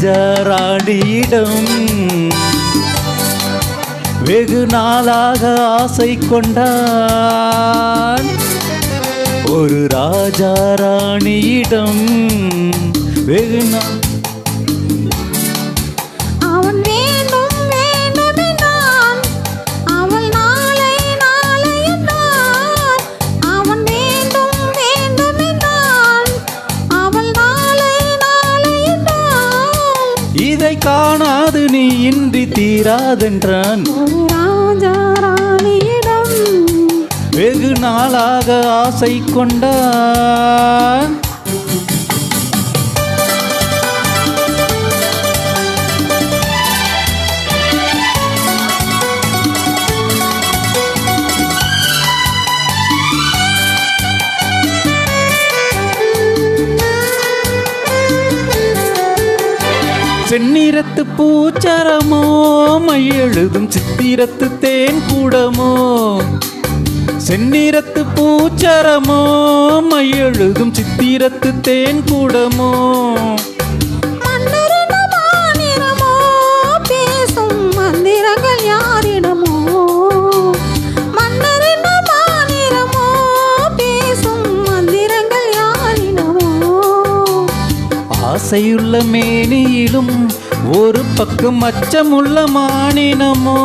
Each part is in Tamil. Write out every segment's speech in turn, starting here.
ராஜராணியிடம் வெகு நாளாக ஆசை கொண்டான். ஒரு ராஜா ராணியிடம் வெகு நாள் காணாது நீ இன்றி தீராதென்றான். வெகு நாளாக ஆசை கொண்டான். செந்நிறத்து பூச்சரமோ மையெழுதும் சித்திரத்து தேன் கூடமோ? செந்நிறத்து பூச்சரமோ மையெழுதும் சித்திரத்து தேன் கூடமோ? ஆசையுள்ள மேனியிலும் ஒரு பக்கம் அச்சமுள்ள மானினமோ?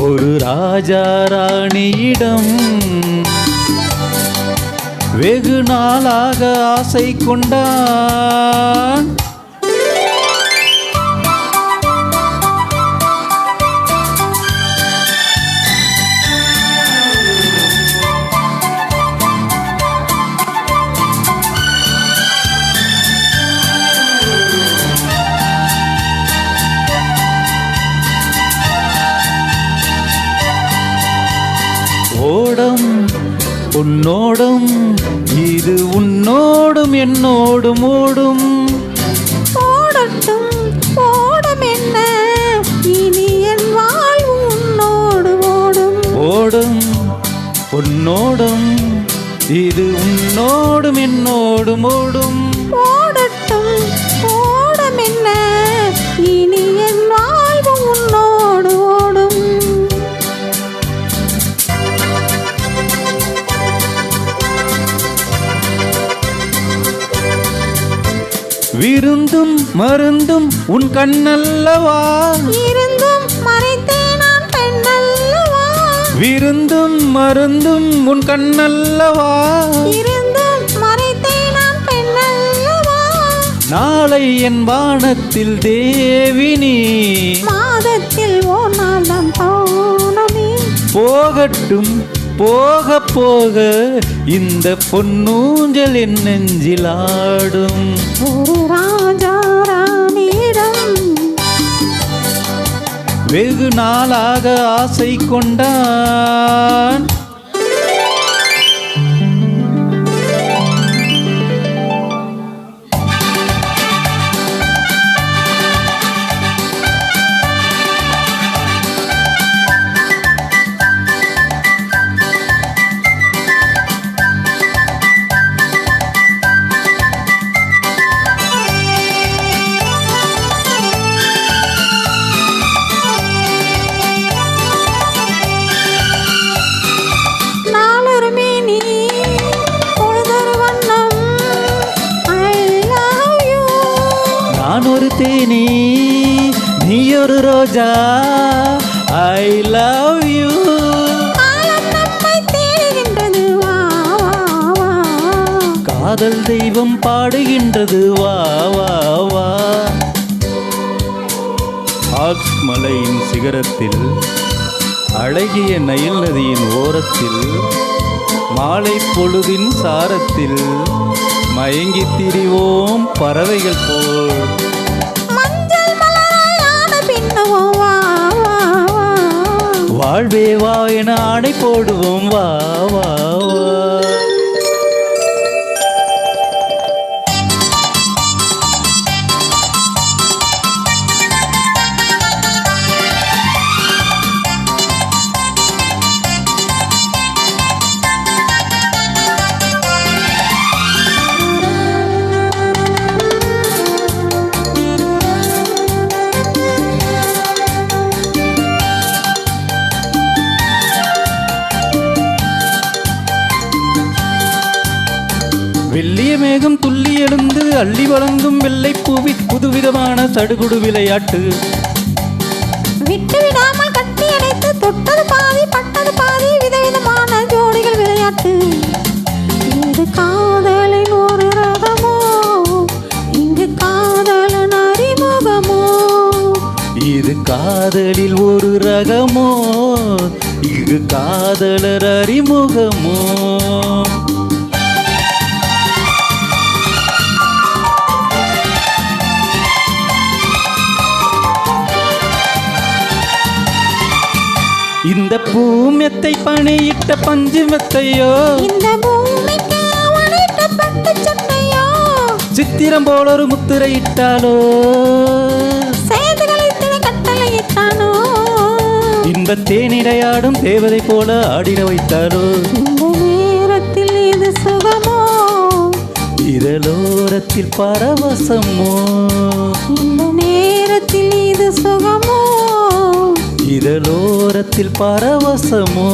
ஒரு ராஜா ராணியிடம் வெகு நாளாக ஆசை கொண்டான். ஓடம் உன்னோடும் இது உன்னோடும் என்னோடும் ஓடும். ஓடட்டும் ஓடும் என்ன? இனி என் வாழ்வு உன்னோடு ஓடும். ஓடும் உன்னோடும் இது உன்னோடும் என்னோடும் ஓடும். விருந்தும் மருந்தும் உன் கண்ணல்லவா? இருந்தும் மறைத்தேன் நான் பெண்ணல்லவா விருந்தும் மருந்தும் உன் கண்ணல்லவா? இருந்தும் மறைத்தேன் நான் பெண்ணல்லவா நாளை என் வானத்தில் தேவினி மாதத்தில் பௌர்ணமி. போகட்டும் போக போக இந்த பொன்னூஞ்சல் என் நெஞ்சில் ஆடும் வெகு நாளாக ஆசை கொண்டான். ஒரு ரோஜா. ஐ லவ் யூ காதல் தெய்வம் பாடுகின்றது. வா வா வா. மலையின் சிகரத்தில் அழகிய நயில் நதியின் ஓரத்தில் மாலை பொழுதின் சாரத்தில் மயங்கித் திரிவோம் பறவைகள் போல். வாழ்வே வா என ஆணை போடுவோம். வா வா வா. அள்ளி வழங்கும் வெள்ளை பூவி புதுவிதமான சடுகுடு விளையாட்டு. விட்டு விடாமல் கட்டி அடைத்து தொட்டது பாதி பட்டது பாதி விதவிதமான ஜோடிகள் விளையாட்டு. இது காதலின் ஒரு ரகமோ இங்கு காதலன் அறிமுகமோ. இது காதலில் ஒரு ரகமோ இங்கு காதலர் அறிமுகமோ. இந்த பூமெத்தை பணியிட்ட பஞ்சு மெத்தையோ? சித்திரம் போல ஒரு தின கட்டளையிட்டானோ இந்த தேனிடையாடும் தேவதை போல ஆடிட வைத்தாலோ? இந்த நேரத்தில் இது சுகமோ? இதழோரத்தில் பரவசமோ? இந்த நேரத்தில் இது சுகமோ? இதழோரத்தில் பரவசமோ